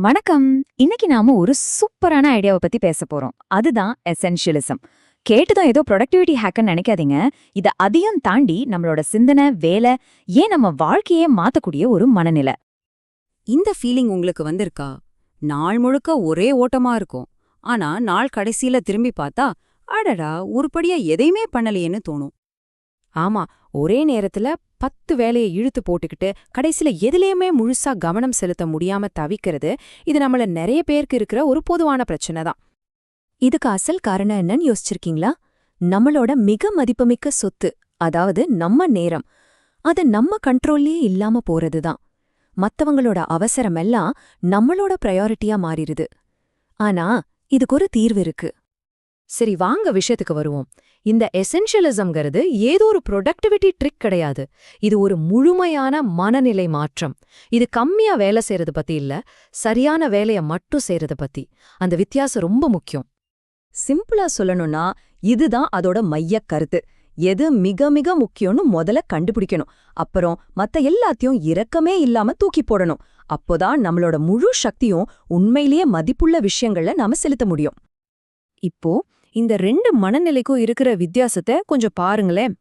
வணக்கம். இன்னைக்கு நாம ஒரு சூப்பரான ஐடியாவை பத்தி பேச போறோம். அதுதான் எசென்ஷியலிசம் கேட்டுதான் ஏதோ ப்ரொடக்டிவிட்டி ஹேக்கன்னு நினைக்காதீங்க. இத அதையும் தாண்டி நம்மளோட சிந்தனை வேலை ஏன் நம்ம வாழ்க்கையே மாத்தக்கூடிய ஒரு மனநிலை. இந்த ஃபீலிங் உங்களுக்கு வந்திருக்கா? நாள் முழுக்க ஒரே ஓட்டமா இருக்கும். ஆனா நாள் கடைசியில திரும்பி பார்த்தா அடடா உருப்படியா எதையுமே பண்ணலையேன்னு தோணும். ஆமா ஒரே நேரத்துல பத்து வேலையை இழுத்து போட்டுக்கிட்டு கடைசியில் எதுலயுமே முழுசா கவனம் செலுத்த முடியாம தவிக்கிறது இது நம்மள நிறைய பேருக்கு இருக்கிற ஒரு பொதுவான பிரச்சனை தான். இதுக்கு அசல் காரணம் என்னன்னு யோசிச்சிருக்கீங்களா? நம்மளோட மிக மதிப்புமிக்க சொத்து அதாவது நம்ம நேரம் அது நம்ம கண்ட்ரோல்லயே இல்லாம போறதுதான் மத்தவங்களோட அவசரமெல்லாம் நம்மளோட ப்ரையாரிட்டியா மாறிடுது. ஆனா இதுக்கு ஒரு தீர்வு இருக்கு. சரி வாங்க விஷயத்துக்கு வருவோம். இந்த எசென்ஷியலிசம்ங்கிறது ஏதோ ஒரு ப்ரொடக்டிவிட்டி ட்ரிக் கிடையாது. இது ஒரு முழுமையான மனநிலை மாற்றம். இது கம்மியா வேலை செய்யறது பத்தி இல்ல சரியான வேலைய மட்டும் செய்யறது பத்தி. அந்த வித்தியாசம் ரொம்ப முக்கியம். சிம்பிளா சொல்லணும்னா இதுதான் அதோட மைய கருத்து. எது மிக மிக முக்கியம்னு முதல்ல கண்டுபிடிக்கணும். அப்புறம் மத்த எல்லாத்தையும் இரக்கமே இல்லாம தூக்கி போடணும். அப்போதான் நம்மளோட முழு சக்தியும் உண்மையிலேயே மதிப்புள்ள விஷயங்கள்ல நாம செலுத்த முடியும். இப்போ இந்த ரெண்டு மனநிலைக்கும் இருக்கிற வித்தியாசத்தை கொஞ்சம் பாருங்களேன்.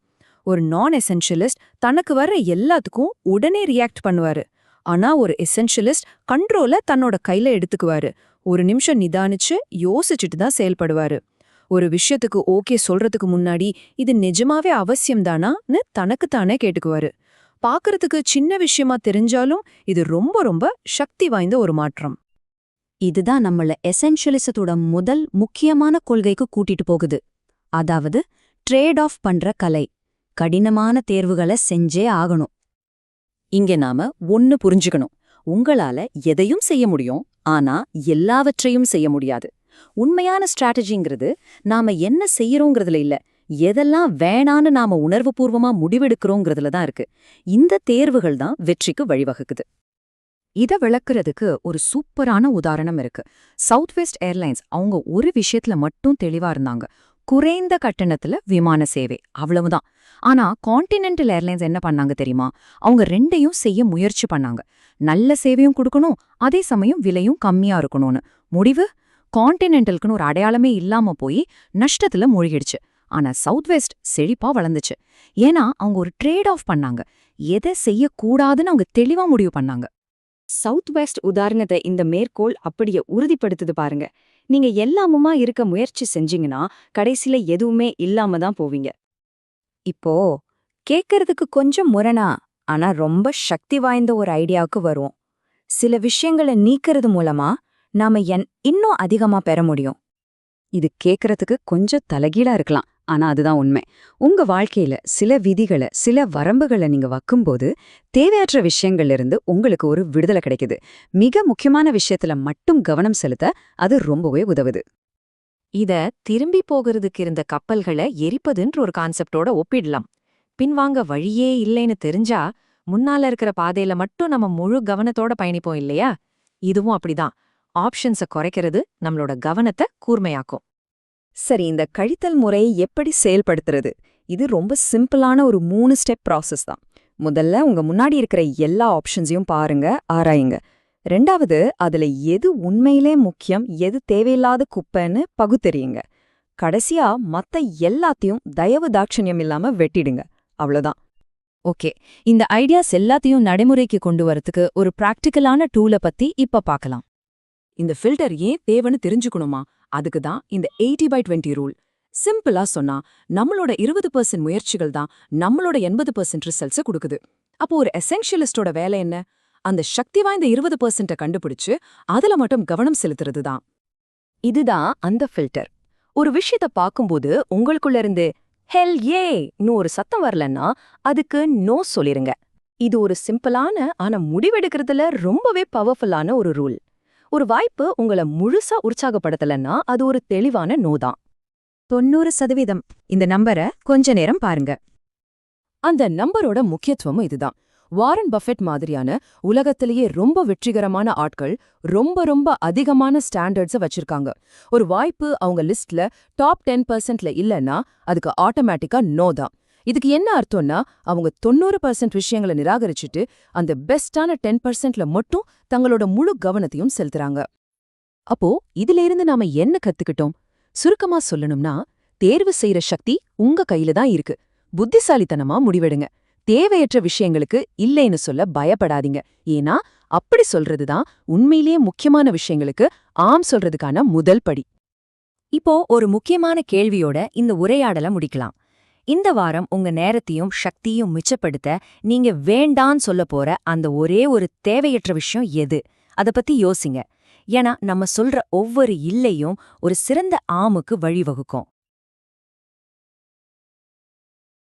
ஒரு நான் எசென்ஷியலிஸ்ட் தனக்கு வர்ற எல்லாத்துக்கும் உடனே ரியாக்ட் பண்ணுவாரு. ஆனா ஒரு எசென்ஷியலிஸ்ட் கண்ட்ரோல தன்னோட கையில எடுத்துக்குவாரு. ஒரு நிமிஷம் நிதானிச்சு யோசிச்சுட்டு தான் செயல்படுவாரு. ஒரு விஷயத்துக்கு ஓகே சொல்றதுக்கு முன்னாடி இது நிஜமாவே அவசியம்தானான்னு தனக்குத்தானே கேட்டுக்குவாரு. பாக்குறதுக்கு சின்ன விஷயமா தெரிஞ்சாலும் இது ரொம்ப ரொம்ப சக்தி வாய்ந்த ஒரு மாற்றம். இதுதான் நம்மள எசென்ஷியலிசத்தோட முதல் முக்கியமான கொள்கைக்கு கூட்டிட்டு போகுது. அதாவது ட்ரேட் ஆஃப் பண்ற கலை. கடினமான தேர்வுகளை செஞ்சே ஆகணும். இங்க நாம ஒன்னு புரிஞ்சுக்கணும். உங்களால எதையும் செய்ய முடியும் ஆனா எல்லாவற்றையும் செய்ய முடியாது. உண்மையான ஸ்ட்ராட்டஜிங்கிறது நாம என்ன செய்யறோங்கிறதுல இல்ல எதெல்லாம் வேணான்னு நாம உணர்வுபூர்வமா முடிவெடுக்கிறோங்கிறதுல தான் இருக்கு. இந்த தேர்வுகள் தான் வெற்றிக்கு வழிவகுக்குது. இத விளக்குறதுக்கு ஒரு சூப்பரான உதாரணம் இருக்கு. சவுத் வெஸ்ட் ஏர்லைன்ஸ் அவங்க ஒரு விஷயத்துல மட்டும் தெளிவா இருந்தாங்க. குறைந்த கட்டணத்துல விமான சேவை அவ்வளவுதான். ஆனா கான்டினென்டல் ஏர்லைன்ஸ் என்ன பண்ணாங்க தெரியுமா? அவங்க ரெண்டையும் செய்ய முயற்சி பண்ணாங்க. நல்ல சேவையும் கொடுக்கணும் அதே சமயம் விலையும் கம்மியா இருக்கணும்னு. முடிவு? கான்டினென்டலுக்குன்னு ஒரு அடையாளமே இல்லாம போய் நஷ்டத்துல மூழ்கிடுச்சு. ஆனா சவுத் வெஸ்ட் செழிப்பா வளர்ந்துச்சு. ஏன்னா அவங்க ஒரு ட்ரேட் ஆஃப் பண்ணாங்க. எதை செய்யக்கூடாதுன்னு அவங்க தெளிவா முடிவு பண்ணாங்க. சவுத் வெஸ்ட் உதாரணத்தை இந்த மேற்கோள் அப்படியே உறுதிப்படுத்துது பாருங்க. நீங்க எல்லாமுமா இருக்க முயற்சி செஞ்சீங்கன்னா கடைசியில எதுவுமே இல்லாம தான் போவீங்க. இப்போ கேட்கறதுக்கு கொஞ்சம் முரணா ஆனா ரொம்ப சக்தி வாய்ந்த ஒரு ஐடியாவுக்கு வருவோம். சில விஷயங்களை நீக்கிறது மூலமா நாம என் இன்னும் அதிகமா பெற முடியும். இது கேட்கறதுக்கு கொஞ்சம் தலைகீழா இருக்கலாம். ஆனா அதுதான் உண்மை. உங்க வாழ்க்கையில சில விதிகளை சில வரம்புகளை நீங்க வைக்கும்போது தேவையற்ற விஷயங்கள்ல இருந்து உங்களுக்கு ஒரு விடுதலை கிடைக்குது. மிக முக்கியமான விஷயத்துல மட்டும் கவனம் செலுத்த அது ரொம்பவே உதவுது. இத திரும்பி போகிறதுக்கு இருந்த கப்பல்களை எரிப்பதுன்ற ஒரு கான்செப்டோட ஒப்பிடலாம். பின்வாங்க வழியே இல்லைன்னு தெரிஞ்சா முன்னால இருக்கிற பாதையில மட்டும் நம்ம முழு கவனத்தோட பயணிப்போம் இல்லையா? இதுவும் அப்படிதான். ஆப்ஷன்ஸ குறைக்கிறது நம்மளோட கவனத்தை கூர்மையாக்கும். சரி இந்த கழித்தல் முறையை எப்படி செயல்படுத்துறது? இது ரொம்ப சிம்பிளான ஒரு மூணு ஸ்டெப் ப்ராசஸ் தான். முதல்ல உங்க முன்னாடி இருக்கிற எல்லா ஆப்ஷன்ஸையும் பாருங்க ஆராயுங்க. ரெண்டாவது அதுல எது உண்மையிலே முக்கியம் எது தேவையில்லாத குப்பைன்னு பகுத்தறியுங்க. கடைசியா மத்த எல்லாத்தையும் தயவு தாட்சண்யம் இல்லாம வெட்டிடுங்க. அவ்வளோதான் ஓகே இந்த ஐடியாஸ் எல்லாத்தையும் நடைமுறைக்கு கொண்டு வரதுக்கு ஒரு பிராக்டிக்கலான டூலை பத்தி இப்ப பார்க்கலாம் இந்த ஃபில்டர் ஏன் தேவைன்னு தெரிஞ்சுக்கணுமா? அதுக்கு தான் இந்த எயிட்டி பை டுவெண்ட்டி ரூல். சிம்பிளா சொன்னா நம்மளோட இருபது பர்சன்ட் முயற்சிகள் தான் நம்மளோட எண்பது பர்சன்ட் ரிசல்ட்ஸை கொடுக்குது. அப்போ ஒரு எசென்ஷியலிஸ்டோட வேலை என்ன? அந்த சக்தி வாய்ந்த இருபது பர்சன்ட்டை கண்டுபிடிச்சு அதுல மட்டும் கவனம் செலுத்துறது தான். இதுதான் அந்த ஃபில்டர் ஒரு விஷயத்த பார்க்கும்போது உங்களுக்குள்ள இருந்து ஹெல் ஏன்னு ஒரு சத்தம் வரலன்னா அதுக்கு நோ சொல்லிருங்க. இது ஒரு சிம்பிளான ஆனா முடிவெடுக்கிறதுல ரொம்பவே பவர்ஃபுல்லான ஒரு ரூல். ஒரு வாய்ப்பு உங்களை முழுசா உற்சாகப்படுத்தலன்னா அது ஒரு தெளிவான நோ தான். தொண்ணூறு சதவீதம். இந்த நம்பரை கொஞ்ச நேரம் பாருங்க. அந்த நம்பரோட முக்கியத்துவமும் இதுதான் வாரன் பஃபெட் மாதிரியான உலகத்திலேயே ரொம்ப வெற்றிகரமான ஆட்கள் ரொம்ப ரொம்ப அதிகமான ஸ்டாண்டர்ட்ஸை வச்சிருக்காங்க. ஒரு வாய்ப்பு அவங்க லிஸ்ட்ல டாப் டென் பர்சன்ட்ல இல்லைன்னா அதுக்கு ஆட்டோமேட்டிக்கா நோ தான். இதுக்கு என்ன அர்த்தம்னா அவங்க தொண்ணூறு பர்சன்ட் விஷயங்களை நிராகரிச்சுட்டு அந்த பெஸ்டான டென் பர்சன்ட்ல மட்டும் தங்களோட முழு கவனத்தையும் செலுத்துறாங்க. அப்போ இதுல இருந்து நாம என்ன கத்துக்கிட்டோம்? சுருக்கமா சொல்லணும்னா தேர்வு செய்யற சக்தி உங்க கையில தான் இருக்கு. புத்திசாலித்தனமா முடிவெடுங்க. தேவையற்ற விஷயங்களுக்கு இல்லைன்னு சொல்ல பயப்படாதீங்க. ஏன்னா அப்படி சொல்றதுதான் உண்மையிலேயே முக்கியமான விஷயங்களுக்கு ஆம் சொல்றதுக்கான முதல் படி. இப்போ ஒரு முக்கியமான கேள்வியோட இந்த உரையாடல முடிக்கலாம். இந்த வாரம் உங்க நேரத்தையும் சக்தியும் மிச்சப்படுத்த நீங்க வேண்டான்னு சொல்ல போற அந்த ஒரே ஒரு தேவையற்ற விஷயம் எது? அத பத்தி யோசிங்க. ஏன்னா நம்ம சொல்ற ஒவ்வொரு இல்லையும் ஒரு சிறந்த ஆமுக்கு வழிவகுக்கும்.